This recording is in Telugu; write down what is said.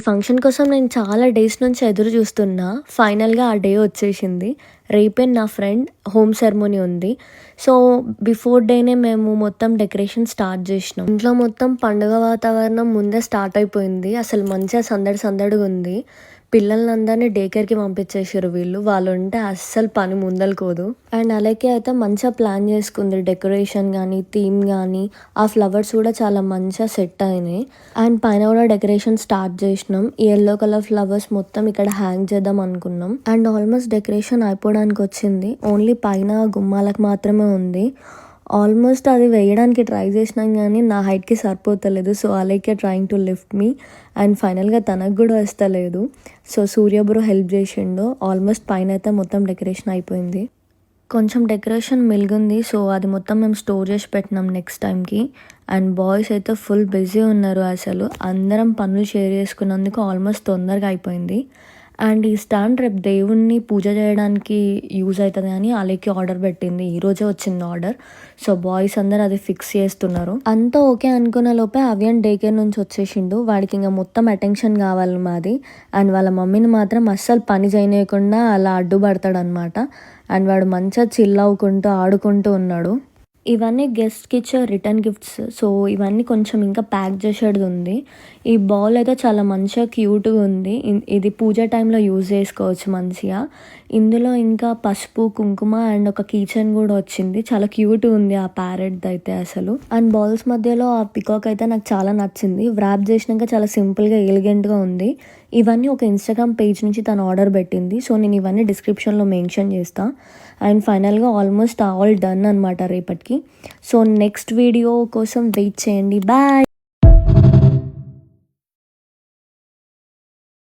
ఫంక్షన్ కోసం నేను చాలా డేస్ నుంచి ఎదురు చూస్తున్నా. ఫైనల్గా ఆ డే వచ్చేసింది. రేపే నా ఫ్రెండ్ హోమ్ సెరమోనీ ఉంది. సో బిఫోర్ డేనే మేము మొత్తం డెకరేషన్ స్టార్ట్ చేసినాం. ఇంట్లో మొత్తం పండుగ వాతావరణం ముందే స్టార్ట్ అయిపోయింది. అసలు మంచిగా సందడి సందడిగా ఉంది. పిల్లలందరినీ డే కేర్కి పంపించేసారు వీళ్ళు. వాళ్ళు ఉంటే అస్సలు పని ముందలుకోదు. అండ్ అలాగే అయితే మంచిగా ప్లాన్ చేసుకుంది. డెకరేషన్ కానీ థీమ్ కానీ ఆ ఫ్లవర్స్ కూడా చాలా మంచిగా సెట్ అయినాయి. అండ్ పైన కూడా డెకరేషన్ స్టార్ట్ చేసినాం. ఈ ఎల్లో కలర్ ఫ్లవర్స్ మొత్తం ఇక్కడ హ్యాంగ్ చేద్దాం అనుకున్నాం. అండ్ ఆల్మోస్ట్ డెకరేషన్ అయిపోవడానికి వచ్చింది. ఓన్లీ పైన గుమ్మాలకు మాత్రమే ఉంది. ఆల్మోస్ట్ అది వేయడానికి ట్రై చేసినాం కానీ నా హైట్కి సరిపోతలేదు. సో అలాగే trying to lift me. And ఫైనల్గా తనకు కూడా వస్తలేదు. సో సూర్యబ్రో హెల్ప్ చేసిండు. ఆల్మోస్ట్ పైన అయితే మొత్తం డెకరేషన్ అయిపోయింది. కొంచెం డెకరేషన్ మిలిగింది. సో అది మొత్తం మేము స్టోర్ చేసి పెట్టినాం నెక్స్ట్ టైంకి. అండ్ బాయ్స్ అయితే ఫుల్ బిజీ ఉన్నారు అసలు. అందరం పనులు షేర్ చేసుకున్నందుకు ఆల్మోస్ట్ తొందరగా అయిపోయింది. అండ్ ఈ స్టాండ్ రేపు దేవుణ్ణి పూజ చేయడానికి యూజ్ అవుతుంది అని అలాగే ఆర్డర్ పెట్టింది. ఈరోజే వచ్చింది ఆర్డర్. సో బాయ్స్ అందరు అది ఫిక్స్ చేస్తున్నారు. అంతా ఓకే అనుకున్న లోపే అవియన్ డే కేర్ నుంచి వచ్చేసిండు. వాడికి ఇంకా మొత్తం అటెన్షన్ కావాలి మాది. అండ్ వాళ్ళ మమ్మీని మాత్రం అస్సలు పని చేయనీయకుండా అలా అడ్డుపడతాడు అనమాట అండ్ వాడు మంచిగా చిల్ అవ్వుకుంటూ ఆడుకుంటూ ఉన్నాడు. ఇవన్నీ గెస్ట్కి ఇచ్చే రిటర్న్ గిఫ్ట్స్ సో ఇవన్నీ కొంచెం ఇంకా ప్యాక్ చేసేది ఉంది ఈ బౌల్ అయితే చాలా మంచిగా క్యూట్గా ఉంది. ఇది పూజ టైంలో యూజ్ చేసుకోవచ్చు మంచిగా. ఇందులో ఇంకా పసుపు కుంకుమ అండ్ ఒక కిచెన్ కూడా వచ్చింది. చాలా క్యూట్ ఉంది ఆ ప్యారెట్ అయితే అసలు. అండ్ బౌల్స్ మధ్యలో ఆ పికాక్ అయితే నాకు చాలా నచ్చింది. వ్రాప్ చేసినాక చాలా సింపుల్గా ఎలిగెంట్గా ఉంది. ఇవన్నీ ఒక ఇన్స్టాగ్రామ్ పేజ్ నుంచి తను ఆర్డర్ పెట్టింది. సో నేను ఇవన్నీ డిస్క్రిప్షన్లో మెన్షన్ చేస్తాను అండ్ ఫైనల్గా ఆల్మోస్ట్ ఆల్ డన్ అనమాట రేపటికి. సో నెక్స్ట్ వీడియో కోసం వెయిట్ చేయండి. బాయ్